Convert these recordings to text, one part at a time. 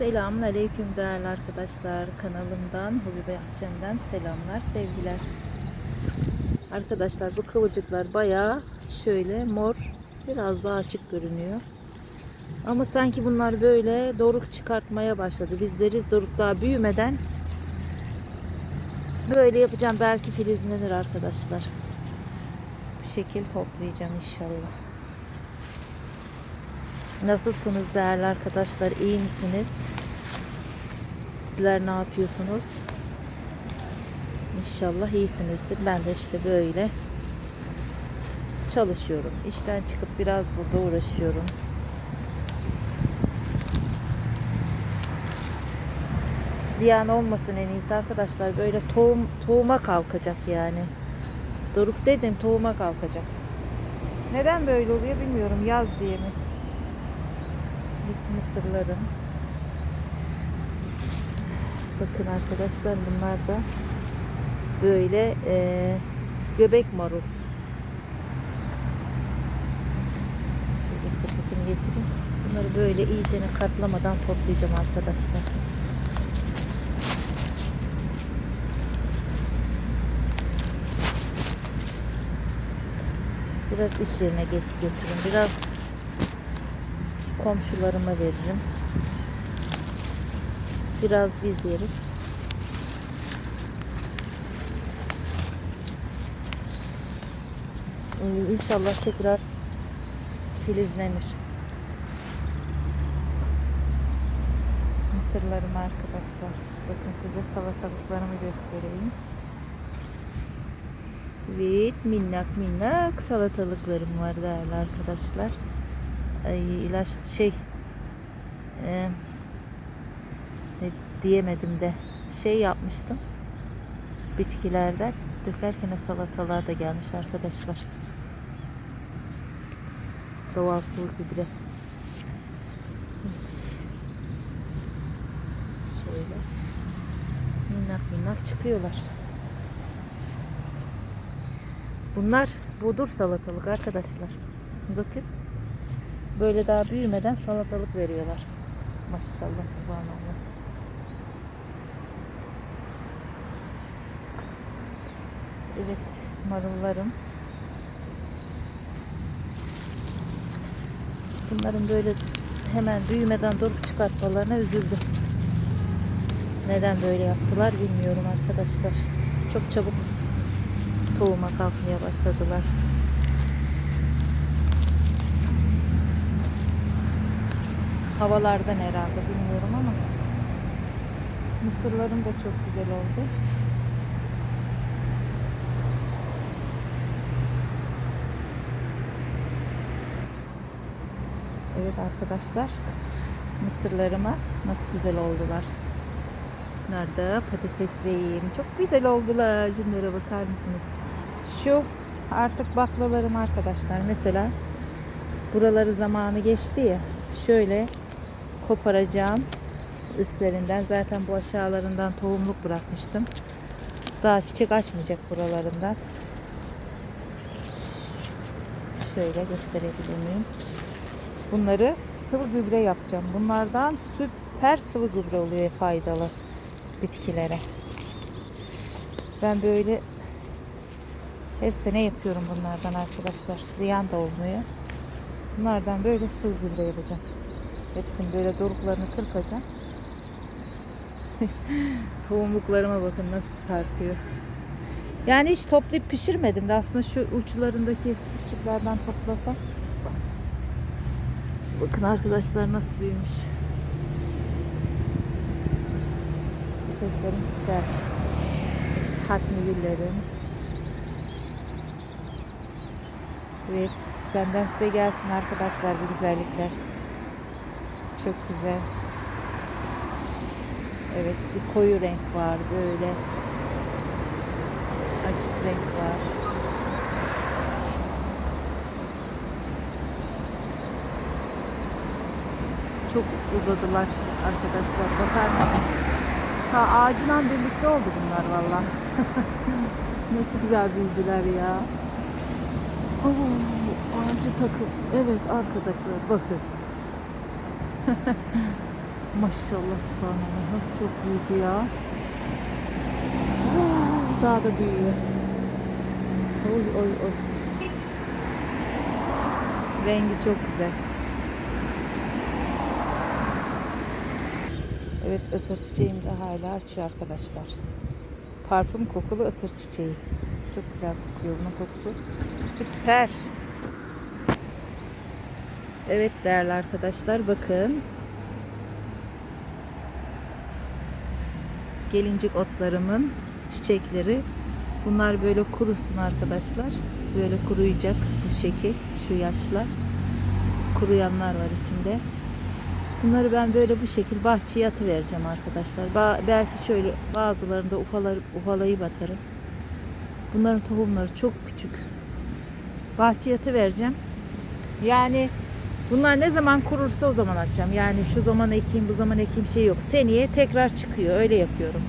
Selamun Aleyküm değerli arkadaşlar. Kanalımdan Hobi Bahçem'den selamlar, sevgiler. Arkadaşlar bu kıvırcıklar bayağı şöyle mor, biraz daha açık görünüyor. Ama sanki bunlar böyle doruk çıkartmaya başladı. Biz deriz doruk daha büyümeden böyle yapacağım. Belki filizlenir arkadaşlar. Bu şekil toplayacağım inşallah. Nasılsınız değerli arkadaşlar? İyi misiniz? Sizler ne yapıyorsunuz? İnşallah iyisinizdir. Ben de işte böyle çalışıyorum. İşten çıkıp biraz burada uğraşıyorum. Ziyan olmasın en iyisi arkadaşlar. Böyle tohum tohuma kalkacak yani. Doruk dedim tohuma kalkacak. Neden böyle oluyor bilmiyorum. Yaz diye mi? mısırlarım. Bakın arkadaşlar bunlar da böyle e, göbek marul. Şöyle sepetimi getireyim. Bunları böyle iyicene katlamadan toplayacağım arkadaşlar. Biraz iş yerine geç götürün. Biraz komşularıma veririm. Biraz biz yeriz. Ee, İnşallah tekrar filizlenir. Mısırlarım arkadaşlar. Bakın size salatalıklarımı göstereyim. Evet minnak minnak salatalıklarım var değerli arkadaşlar ay, ilaç şey e, diyemedim de şey yapmıştım bitkilerden dökerken salatalığa da gelmiş arkadaşlar doğal su gübre evet. şöyle minnak minnak çıkıyorlar bunlar budur salatalık arkadaşlar bakın Böyle daha büyümeden salatalık veriyorlar. Maşallah subhanallah. Evet marullarım. Bunların böyle hemen büyümeden doruk çıkartmalarına üzüldüm. Neden böyle yaptılar bilmiyorum arkadaşlar. Çok çabuk tohuma kalkmaya başladılar. havalardan herhalde bilmiyorum ama mısırlarım da çok güzel oldu. Evet arkadaşlar mısırlarıma nasıl güzel oldular. Nerede patateslerim çok güzel oldular. Şunlara bakar mısınız? Şu artık baklalarım arkadaşlar mesela buraları zamanı geçti ya şöyle koparacağım üstlerinden. Zaten bu aşağılarından tohumluk bırakmıştım. Daha çiçek açmayacak buralarından. Şöyle gösterebilir miyim? Bunları sıvı gübre yapacağım. Bunlardan süper sıvı gübre oluyor faydalı bitkilere. Ben böyle her sene yapıyorum bunlardan arkadaşlar. Ziyan da olmuyor. Bunlardan böyle sıvı gübre yapacağım. Hepsini böyle doruklarını kırpacağım. Tohumluklarıma bakın nasıl sarkıyor. Yani hiç toplayıp pişirmedim de aslında şu uçlarındaki küçüklerden toplasam. Bakın arkadaşlar nasıl büyümüş. Patateslerim süper. Hatmi güllerim. Evet, benden size gelsin arkadaşlar bu güzellikler. Çok güzel. Evet bir koyu renk var böyle. Açık renk var. Çok uzadılar arkadaşlar. Bakar mısınız? Ha ağacından birlikte oldu bunlar valla. Nasıl güzel büyüdüler ya. Oo, ağacı takım. Evet arkadaşlar bakın. Maşallah subhanallah nasıl çok büyüdü ya. Daha da büyüyor. Oy oy oy. Rengi çok güzel. Evet ıtır çiçeğim de hala açıyor arkadaşlar. Parfüm kokulu ıtır çiçeği. Çok güzel kokuyor bunun kokusu. Süper. Evet değerli arkadaşlar bakın. Gelincik otlarımın çiçekleri. Bunlar böyle kurusun arkadaşlar. Böyle kuruyacak bu şekil. Şu yaşlar. Kuruyanlar var içinde. Bunları ben böyle bu şekil bahçeye atıvereceğim arkadaşlar. Ba- belki şöyle bazılarında ufalar, ufalayıp atarım. Bunların tohumları çok küçük. Bahçeye atıvereceğim. Yani bunlar ne zaman kurursa o zaman atacağım. Yani şu zaman ekeyim bu zaman ekeyim şey yok. Seneye tekrar çıkıyor. Öyle yapıyorum.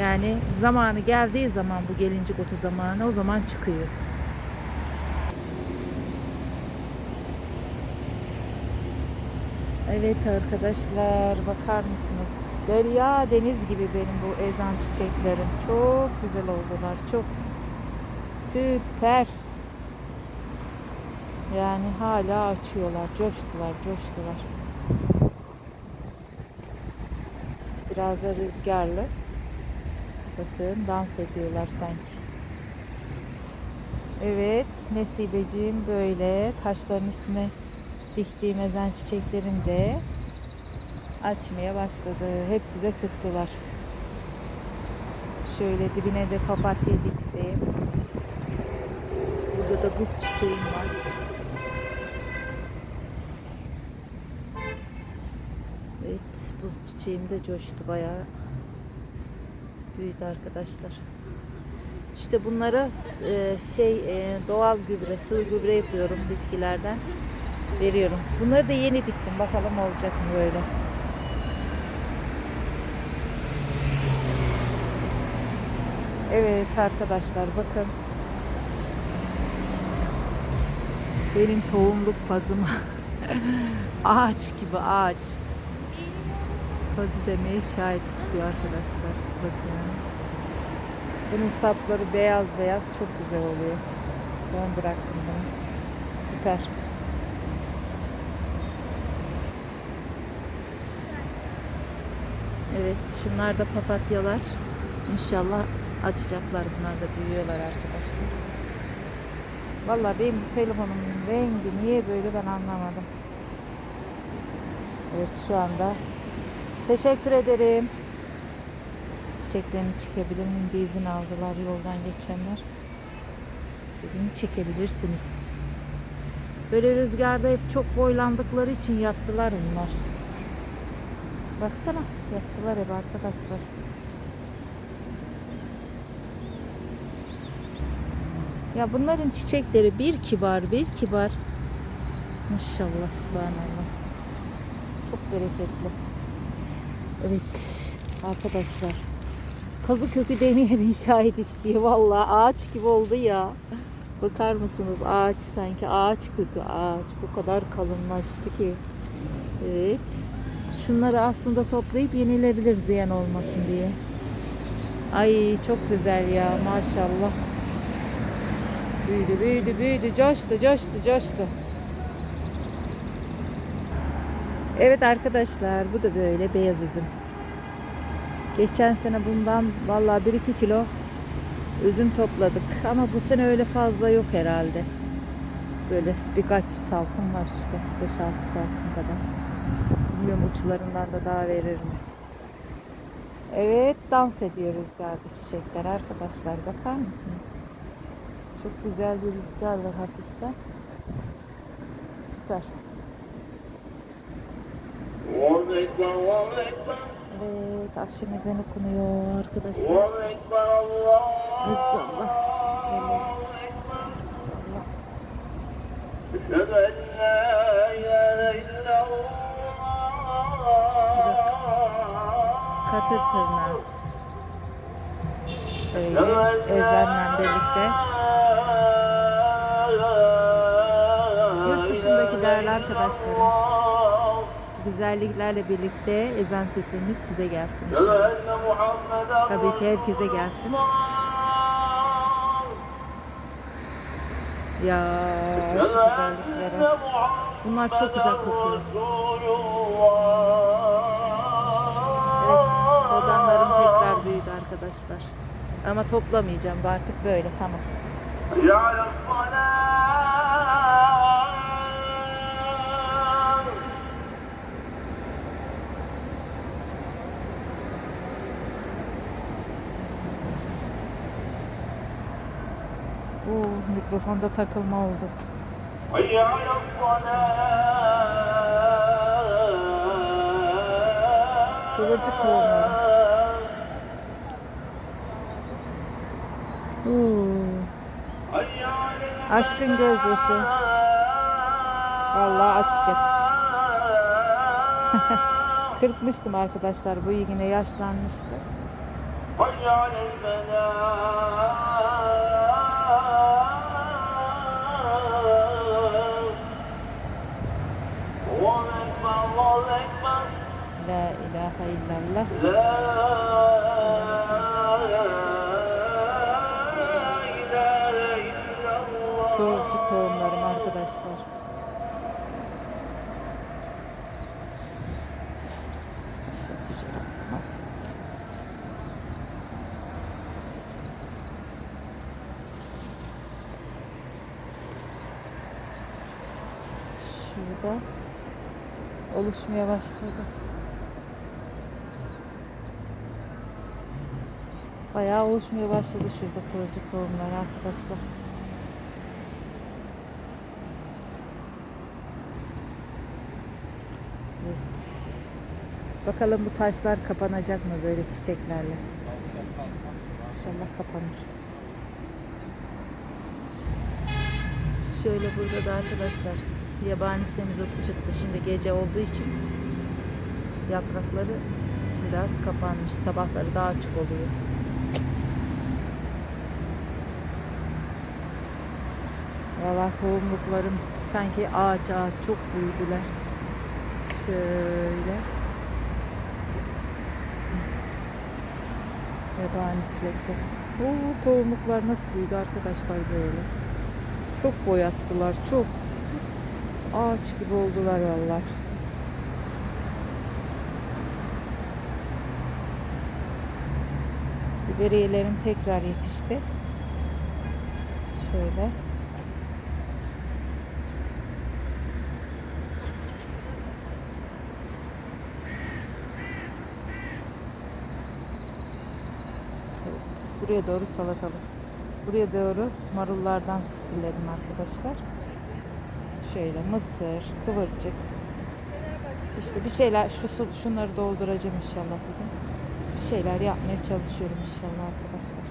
Yani zamanı geldiği zaman bu gelincik otu zamanı o zaman çıkıyor. Evet arkadaşlar bakar mısınız? Derya deniz gibi benim bu ezan çiçeklerim. Çok güzel oldular. Çok süper. Yani hala açıyorlar. Coştular, coştular. Biraz da rüzgarlı. Bakın dans ediyorlar sanki. Evet, Nesibeciğim böyle taşların üstüne diktiğim ezen çiçeklerim de açmaya başladı. Hepsi de tuttular. Şöyle dibine de papatya diktim. Burada da buz çiçeğim var. Evet, buz çiçeğim de coştu bayağı. Büyüdü arkadaşlar. İşte bunlara e, şey e, doğal gübre, sığ gübre yapıyorum bitkilerden. Veriyorum. Bunları da yeni diktim. Bakalım olacak mı böyle. Evet arkadaşlar bakın. Benim tohumluk pazıma ağaç gibi ağaç. Pazı demeye şahit istiyor arkadaşlar. Bakın. Bunun sapları beyaz beyaz çok güzel oluyor. Ben bıraktım bunu. Süper. Evet şunlar da papatyalar. İnşallah açacaklar. Bunlar da büyüyorlar arkadaşlar. Vallahi benim telefonumun rengi niye böyle ben anlamadım. Evet şu anda teşekkür ederim. Çiçeklerini çekebilir miyim diye izin aldılar yoldan geçenler. Dedim çekebilirsiniz. Böyle rüzgarda hep çok boylandıkları için yattılar bunlar. Baksana yattılar hep arkadaşlar. Ya bunların çiçekleri bir kibar bir kibar. Maşallah subhanallah. Çok bereketli. Evet arkadaşlar. Kazı kökü demeye bir şahit istiyor. Vallahi ağaç gibi oldu ya. Bakar mısınız ağaç sanki ağaç kökü ağaç. Bu kadar kalınlaştı ki. Evet. Şunları aslında toplayıp yenilebilir ziyan olmasın diye. Ay çok güzel ya maşallah. Büyüdü büyüdü büyüdü coştu coştu coştu. Evet arkadaşlar bu da böyle beyaz üzüm. Geçen sene bundan vallahi 1-2 kilo üzüm topladık. Ama bu sene öyle fazla yok herhalde. Böyle birkaç salkım var işte. 5-6 salkım kadar. Bilmiyorum uçlarından da daha verir mi? Evet dans ediyor rüzgarda çiçekler arkadaşlar. Bakar mısınız? Çok güzel bir rüzgar var hafiften. Süper. Evet akşam ezanı okunuyor arkadaşlar. Resulullah. Allah. katır tırnağı böyle Ezen'le birlikte yurt dışındaki değerli arkadaşlarım güzelliklerle birlikte ezan sesimiz size gelsin inşallah. Tabii ki herkese gelsin. Ya şu güzelliklere. Bunlar çok güzel kokuyor. arkadaşlar. Ama toplamayacağım artık böyle tamam. Oo, mikrofonda takılma oldu. Kıvırcık tohumları. Uuu. Aşkın gözyaşı. Vallahi açacak. Kırpmıştım arkadaşlar. Bu yine yaşlanmıştı. La ilahe illallah. Şurada oluşmaya başladı. Bayağı oluşmaya başladı şurada kıvırcık tohumlar arkadaşlar. Evet. Bakalım bu taşlar kapanacak mı böyle çiçeklerle? İnşallah kapanır. Şöyle burada da arkadaşlar yabani semizotu çıktı. Şimdi gece olduğu için yaprakları biraz kapanmış. Sabahları daha açık oluyor. Valla tohumluklarım sanki ağaç ağaç çok büyüdüler. Şöyle. Yabani çilekte. Oo, tohumluklar nasıl büyüdü arkadaşlar böyle. Çok boyattılar çok. Ağaç gibi oldular vallahi. Biberiyelerim tekrar yetişti. Şöyle. Buraya doğru salatalık. Buraya doğru marullardan silerim arkadaşlar. Şöyle mısır, kıvırcık. İşte bir şeyler, şu şunları dolduracağım inşallah bugün. Bir şeyler yapmaya çalışıyorum inşallah arkadaşlar.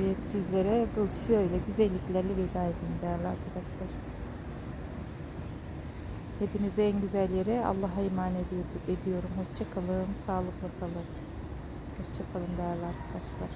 Evet sizlere bu şöyle güzelliklerle veda edeyim değerli arkadaşlar. Hepinize en güzel yere Allah'a emanet ediyorum. Hoşça kalın, sağlıkla kalın. Hoşça kalın değerli arkadaşlar.